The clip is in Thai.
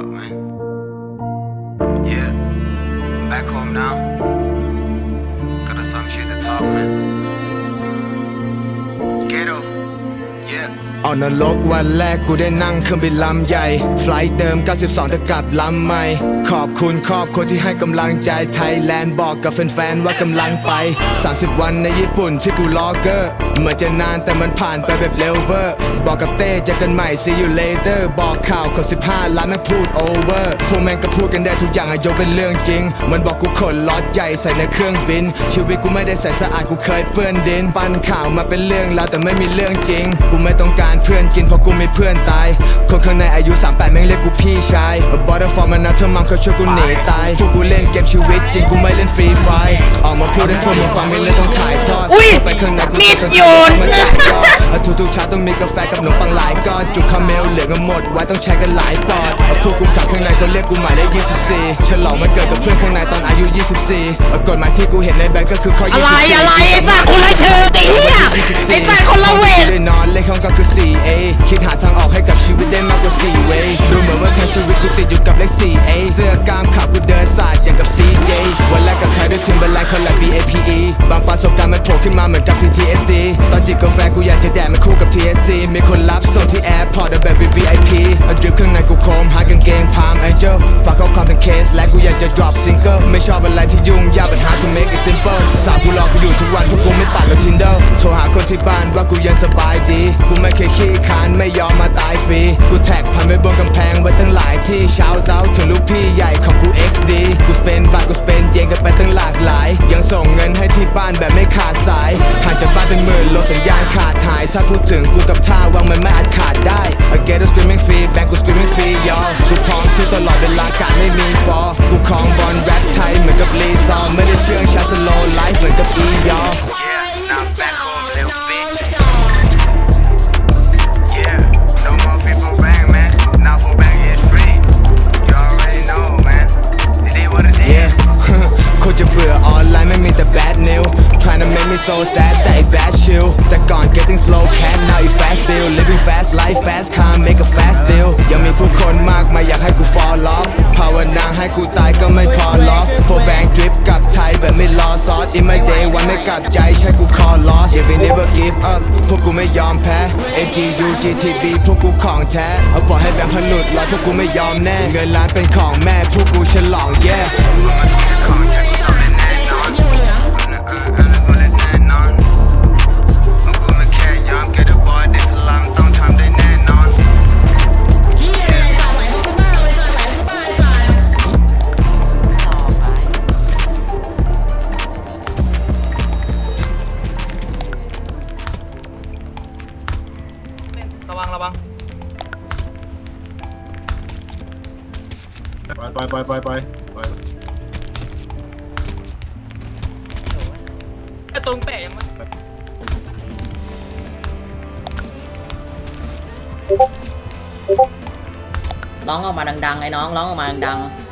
up, man. Yeah, back home now. Got some shit to talk, man. Ghetto, ออกนรกวันแรกกูได้นั่งเครื่องบินลำใหญ่ ไฟล์เดิม 92 แต่กลับลำใหม่ ขอบคุณครอบครัวที่ให้กำลังใจไทยแลนด์บอกกับแฟนๆว่ากำลังไป 30 วันในญี่ปุ่นที่กูล็อกเกอร์ เหมือนจะนานแต่มันผ่านไปแบบเร็วเวอร์บอกกับเต้เจอกันใหม่ see you later บอกข่าวคน15 ล้านแม่งพูด over พวกแม่งก็พูดกันได้ทุกอย่างอะยกเป็นเรื่องจริง มันบอกกูขนล็อตใหญ่ใส่ในเครื่องบิน ชีวิตกูไม่ได้ใส่สะอาดกูเคยเปื้อนดินปั้นข่าวมาเป็นเรื่องแล้วแต่ไม่มีเรื่องจริง กูไม่ต้องการเพื่อนกินเพราะกูมีเพื่อนตาย คนข้างในอายุ 38 แม่งเรียกกูพี่ชายบอ t เ e อร์ฟอร์มันนะเธอมังเขาช่วยกูหนีตายพวกกูเล่นเกมชีวิตจริงกูไม่เล่นฟรีไฟออกมาพูดให้พวกมึงฟังไม่เลยต้องถ่ายทอดอุ๊ยไปข้างในกูมีดต้องโยนมาจ่ายยอดทุกๆเช้าต้องมีกาแฟกับขนมปังหลายก้อนจุกคาเมลเหลือกันหมดไว้ต้องใช้กันหลายปอดพวกกูขังข้างในเขาเรียกกูหมายเลข24 ฉลองมันเกิดกับเพื่อนข้างในตอนอายุ 24กฎหมายที่กูเห็นในแบงก์ก็คือข้ออะไร24อะไรไอ้สัตว์คนละเชิงไอ้เหี้ยไอ้สัตว์คนละเวท ได้นอนเลขห้องก็คือ 4A คิดหาทางออกให้กับชีวิตได้มากกว่า4 way ดูเหมือนว่า ประสบการณ์มันโผล่ขึ้นมาเหมือนกับ PTSD ตอนจิบกาแฟกูอยากจะแดกมันคู่กับ TSC มีคนรับส่งที่แอร์พอร์ตแบบ VIP อดริปข้างในกูโคมหากางเกงพาม Angel ฝากข้อความเป็นเคส และกูอยากจะ drop single ไม่ชอบอะไรที่ยุ่งยาก but hard to make it simple สาวกูรอกูอยู่ทุกวันเพราะกูไม่ปัดแล้ว Tinder โทรหาคนที่บ้านว่ากูยังสบายดี กูไม่เคยขี้คานไม่ยอมมาตายฟรี กูแท็กพันไว้บนกำแพงไว้ตั้งหลายที่เช้าเต้าถึงลูกพี่ใหญ่ของกู XD กูสเปนบาทกูสเปนเยนกันไป ถ้าพูดถึงกูกับท่าวางมันไม่อาจขาดได้ I get a screaming free แบงกู screaming free ยอกูพร้อมสู้ตลอดเวลาการไม่มีฟอกูคลองบอลแรปไทยเหมือนกับลีซอร์ไม่ได้เชื่องช้าสโลไลฟ์เหมือนกับอียอ Yeah, now I'm back home, little bitch. Yeah, no more people bang, man. Now for bang is free. You already know, man. It is what it is. Yeah คนจะเบื่อออนไลน์ไม่มีแต่ bad news Trying to make me so sad แต่ I bad chill แต่ก่อน getting slow ยังมีผู้คนมากมายอยากให้กู fall off ภาวนาให้กูตายก็ไม่พอล็อก for Bank drip กับไทยแบบไม่รอซอส in my day วันไม่กลับใจใช่กู call loss yeah we never give up พวกกูไม่ยอมแพ้ AGU GTB พวกกูของแท้ เอาปล่อยให้แบงค์พันหลุดลอยพวกกูไม่ยอมแน่ เงินล้านเป็นของแม่พวกกูฉลอง yeah ไปไปไปไปไปไปไอ้ตรงแปะยังไม่ร้องออกมาดังๆไอ้น้องร้องออกมาดังๆ